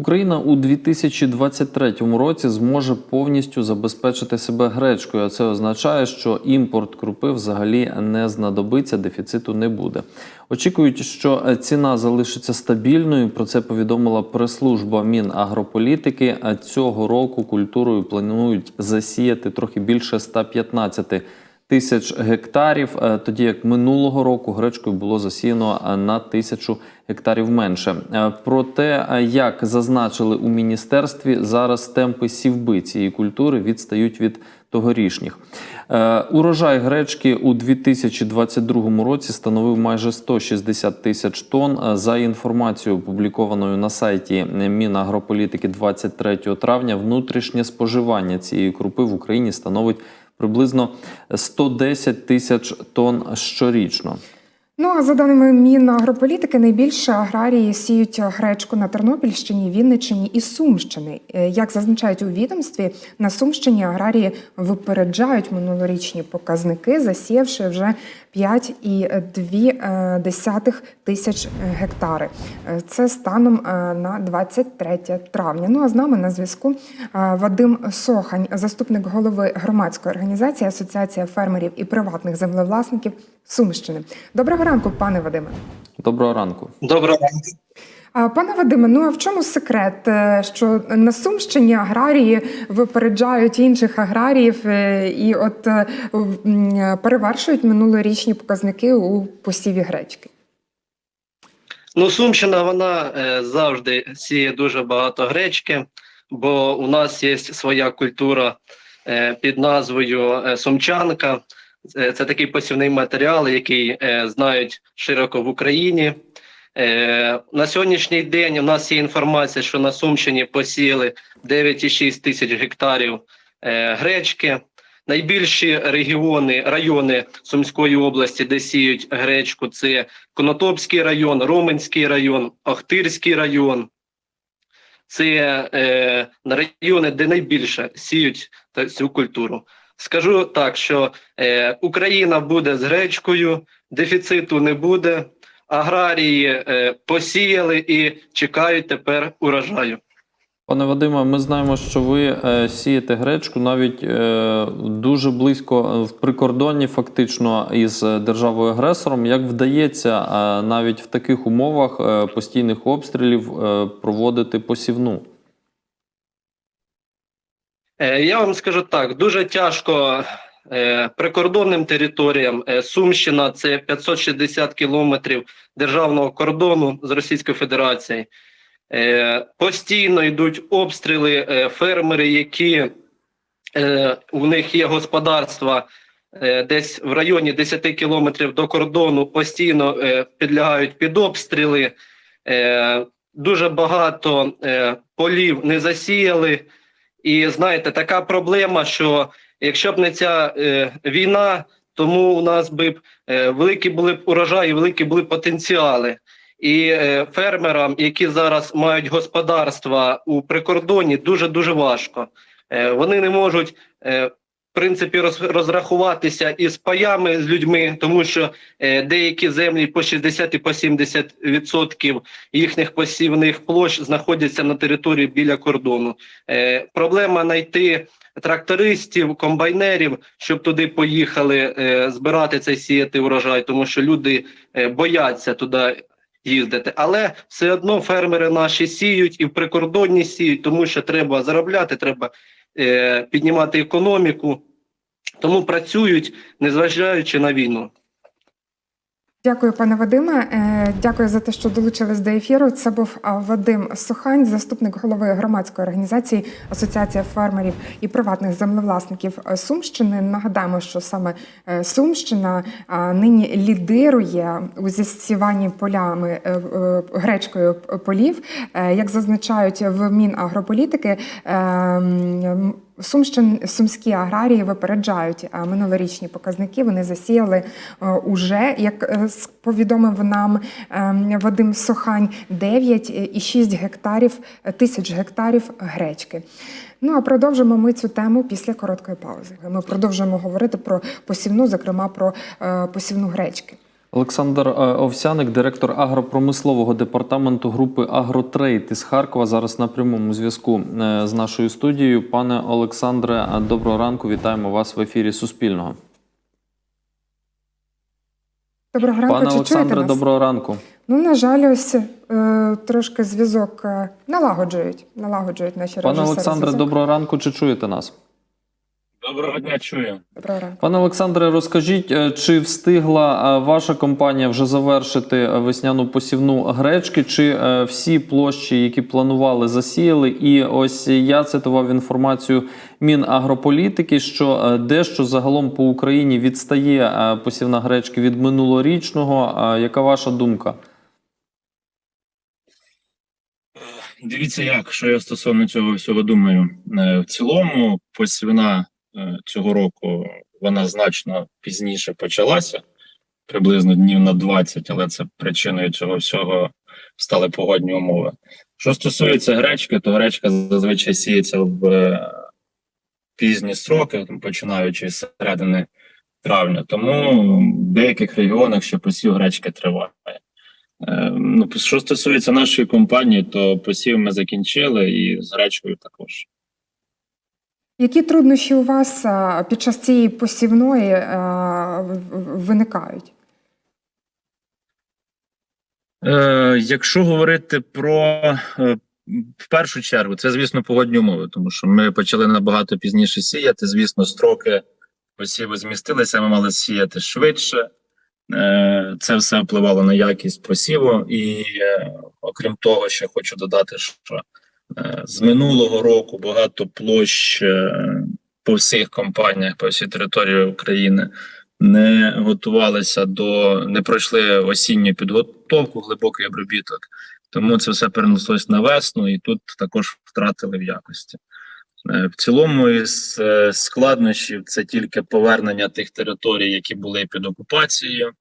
Україна у 2023 році зможе повністю забезпечити себе гречкою. А це означає, що імпорт крупи взагалі не знадобиться, дефіциту не буде. Очікують, що ціна залишиться стабільною. Про це повідомила прес-служба Мінагрополітики. А цього року культурою планують засіяти трохи більше 115 тисяч гектарів, е, тоді як минулого року гречкою було засіяно е, на тисячу гектарів менше. Е, Про те, як зазначили у міністерстві, зараз темпи сівби цієї культури відстають від тогорічніх. Е, Урожай гречки у 2022 році становив майже 160 тисяч тонн. За інформацією, опублікованою на сайті Мінагрополітики 23 травня, внутрішнє споживання цієї крупи в Україні становить приблизно 110 тисяч тонн щорічно. Ну а за даними Мінагрополітики, найбільше аграрії сіють гречку на Тернопільщині, Вінниччині і Сумщини. Е, Як зазначають у відомстві, на Сумщині аграрії випереджають минулорічні показники, засіявши вже 5,2 тисяч гектари. Е, Це станом е, на 23 травня. Ну а з нами на зв'язку е, Вадим Сохань, заступник голови громадської організації Асоціація фермерів і приватних землевласників Сумщини. Доброго ранку, пане Вадиме. Доброго ранку. Доброго ранку. Пане Вадиме, ну а в чому секрет, е, що на Сумщині аграрії випереджають інших аграріїв е, і от е, перевершують минулорічні показники у посіві гречки? Ну, Сумщина вона завжди сіє дуже багато гречки, бо у нас є своя культура під назвою сумчанка. Е, Це такий посівний матеріал, який е, знають широко в Україні. Е, на сьогоднішній день у нас є інформація, що на Сумщині посіяли 9,6 тисяч гектарів е, гречки. Найбільші регіони, райони Сумської області, де сіють гречку, це Конотопський район, Роменський район, Охтирський район. Це е, райони, де найбільше сіють цю культуру. Скажу так, що е, Україна буде з гречкою, дефіциту не буде. Аграрії е, посіяли і чекають тепер урожаю. Пане Вадиме, ми знаємо, що ви е, сієте гречку навіть е, дуже близько в прикордонні, фактично, із державою агресором. Як вдається е, навіть в таких умовах постійних обстрілів проводити посівну? Е, Я вам скажу так: дуже тяжко е, прикордонним територіям. Е, Сумщина це 560 кілометрів державного кордону з Російською Федерацією. Постійно йдуть обстріли, фермери, які у них є господарства десь в районі 10 кілометрів до кордону, постійно підлягають під обстріли. Дуже багато полів не засіяли. І знаєте, така проблема, що якщо б не ця е, війна, тому у нас би е, великі були б урожаї, великі були потенціали. І е, фермерам, які зараз мають господарства у прикордоні, дуже дуже важко. Е, вони не можуть. Е, в принципі, роз, розрахуватися із паями з людьми, тому що е, деякі землі по 60 і по 70 відсотків їхніх посівних площ знаходяться на території біля кордону. Е, проблема знайти трактористів, комбайнерів, щоб туди поїхали е, збирати цей сіяти урожай, тому що люди бояться туди їздити. Але все одно фермери наші сіють і в прикордонні сіють, тому що треба заробляти, треба піднімати економіку. Тому працюють, незважаючи на війну. Дякую, пане Вадиме. Е, Дякую за те, що долучились до ефіру. Це був Вадим Сухань, заступник голови громадської організації Асоціація фермерів і приватних землевласників е, Сумщини. Нагадаємо, що саме е, Сумщина нині лідирує у засіванні полями гречкою полів. Як зазначають в Мінагрополітики, е, м, Сумщин, сумські аграрії випереджають е, минулорічні показники. Вони засіяли е, уже, як е, повідомив нам е, Вадим Сохань, 9,6 гектарів тисяч гектарів гречки. Ну а продовжимо ми цю тему після короткої паузи. Ми продовжуємо говорити про посівну, зокрема про посівну гречки. Олександр е, Овсяник, директор агропромислового департаменту групи Агротрейд із Харкова, зараз на прямому зв'язку е, з нашою студією. Пане Олександре, е, доброго ранку. Вітаємо вас в ефірі Суспільного. Доброго ранку, Пане Олександре, доброго ранку. Ну, на жаль, ось е, трошки зв'язок налагоджують, налагоджують наші Пане Олександре, доброго ранку. Чи чуєте нас? Доброго дня, чую. Пане Олександре, розкажіть, е, чи встигла е, ваша компанія вже завершити е, весняну посівну гречки, чи всі площі, які планували, засіяли? І ось я цитував інформацію Мінагрополітики, що дещо загалом по Україні відстає посівна гречки від минулорічного. Яка ваша думка? Дивіться, як що я стосовно цього всього думаю. В цілому, посівна цього року вона значно пізніше почалася, приблизно днів на 20, але це причиною цього всього стали погодні умови. Що стосується гречки, то гречка зазвичай сіється в е, пізні строки, там, починаючи з середини травня. Тому в деяких регіонах ще посів гречки триває. Е, Ну, що стосується нашої компанії, то посів ми закінчили і з гречкою також. Які труднощі у вас під час цієї посівної виникають? Е, якщо говорити про е, в першу чергу, це звісно погодні умови, тому що ми почали набагато пізніше сіяти. Звісно, строки посіву змістилися, ми мали сіяти швидше. Е, це все впливало на якість посіву, і окрім того, ще хочу додати, що з минулого року багато площ е, по всіх компаніях, по всій території України не готувалися до не пройшли осінню підготовку, глибокий обробіток. Тому це все перенеслось на весну, і тут також втратили в якості. Е, В цілому із е, складнощів це тільки повернення тих територій, які були під окупацією,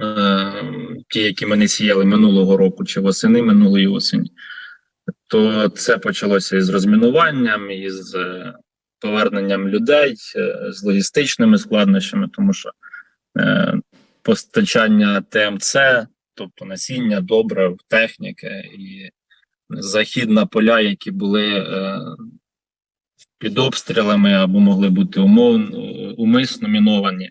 Е, ті, які ми не сіяли минулого року чи восени минулої осені. То це почалося із розмінуванням, із е, поверненням людей, е, з логістичними складнощами, тому що е, постачання ТМЦ, тобто насіння, добрив, техніки і захід на поля, які були е, під обстрілами або могли бути умов, умисно міновані.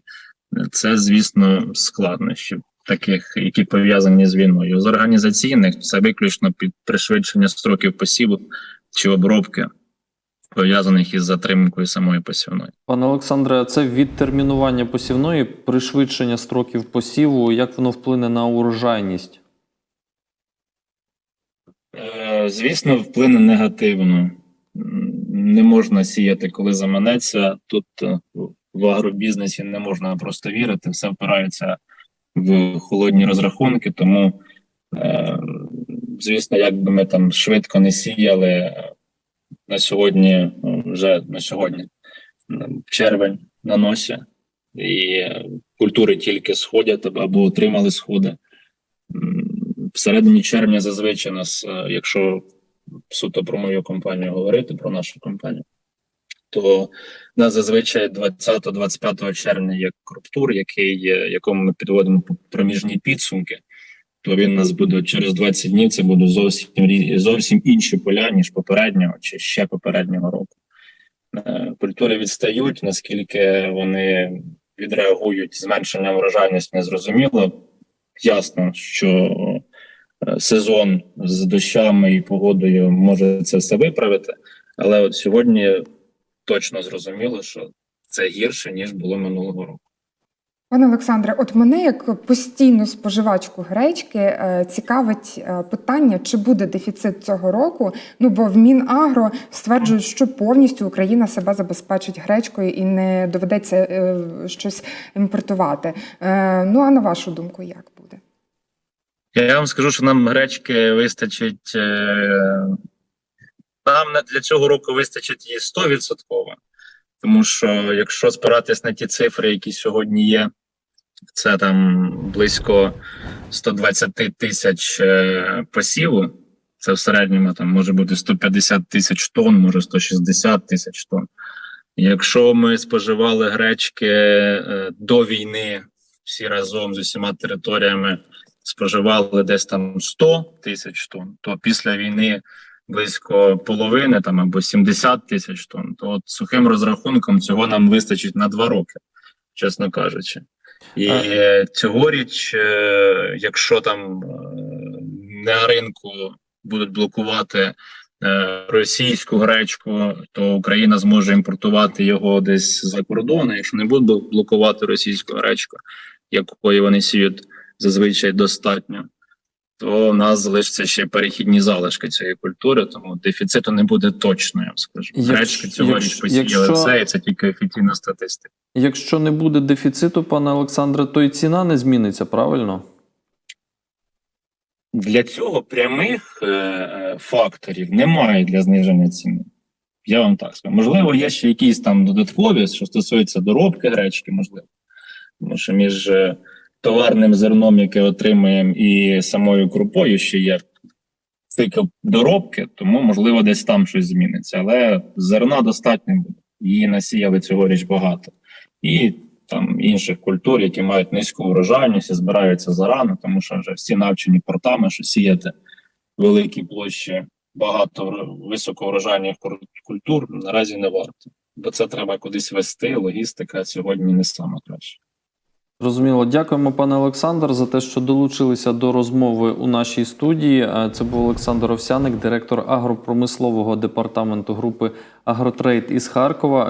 Це, звісно, складнощі таких, які пов'язані з війною. З організаційних це виключно під пришвидшення строків посіву чи обробки, пов'язаних із затримкою самої посівної. Пане Олександре, це відтермінування посівної, пришвидшення строків посіву. Як воно вплине на урожайність? Е, Звісно, вплине негативно. Не можна сіяти, коли заманеться. Тут е, в агробізнесі не можна просто вірити, все впирається в холодні розрахунки. Тому, е, звісно, як би ми там швидко не сіяли на сьогодні, е, вже на сьогодні червень на носі, і культури тільки сходять або- отримали сходи. М, В середині червня зазвичай нас, е, якщо суто про мою компанію говорити, про нашу компанію, то нас зазвичай 20-25 червня є круптур, який, якому ми підводимо проміжні підсумки. То він у нас буде через 20 днів. Це будуть зовсім зовсім інші поля, ніж попереднього чи ще попереднього року. Е, Культури відстають, наскільки вони відреагують зменшенням врожайності, незрозуміло. Ясно, що е, сезон з дощами і погодою може це все виправити, але от сьогодні точно зрозуміло, що це гірше ніж було минулого року. Пане Олександре, от мене як постійну споживачку гречки е, цікавить е, питання, чи буде дефіцит цього року. Ну бо в Мінагро стверджують, що повністю Україна себе забезпечить гречкою і не доведеться е, щось імпортувати. Ну а на вашу думку, як буде? Я вам скажу, що нам гречки вистачить. Нам для цього року вистачить її 100%. Тому що якщо спиратись на ті цифри, які сьогодні є, це там близько 120 тисяч е, посіву. Це в середньому там може бути 150 тисяч тонн, може 160 тисяч тонн. Якщо ми споживали гречки е, до війни всі разом з усіма територіями споживали десь там 100 тисяч тонн, то після війни близько половини там або 70 тисяч тонн, то от сухим розрахунком цього нам вистачить на два роки, чесно кажучи. І А- цьогоріч, е, якщо там е, на ринку будуть блокувати е, російську гречку, то Україна зможе імпортувати його десь за кордону. Якщо не будуть блокувати російську гречку, якої вони сіють зазвичай достатньо, то в нас залишиться ще перехідні залишки цієї культури, тому дефіциту не буде точно, я вам скажу. Гречку цьогоріч посіяли якщо- все, і це тільки офіційна статистика. Якщо не буде дефіциту, пане Олександре, то й ціна не зміниться, правильно? Для цього прямих е, е, факторів немає для зниження ціни. Я вам так скажу. Можливо, є ще якісь там додаткові, що стосуються доробки гречки, можливо. Тому що між е, товарним зерном, яке отримуємо, і самою крупою ще є цикл доробки, тому можливо десь там щось зміниться. Але зерна достатньо буде. Її насіяли цьогоріч багато. І там інших культур, які мають низьку врожайність і збираються зарано, тому що вже всі навчені портами, що сіяти великі площі багато вр- високоврожайних культур наразі не варто. Бо це треба кудись вести, логістика сьогодні не саме краще. Зрозуміло. Дякуємо, пане Олександр, за те, що долучилися до розмови у нашій студії. Е, Це був Олександр Овсяник, директор агропромислового департаменту групи Агротрейд із Харкова.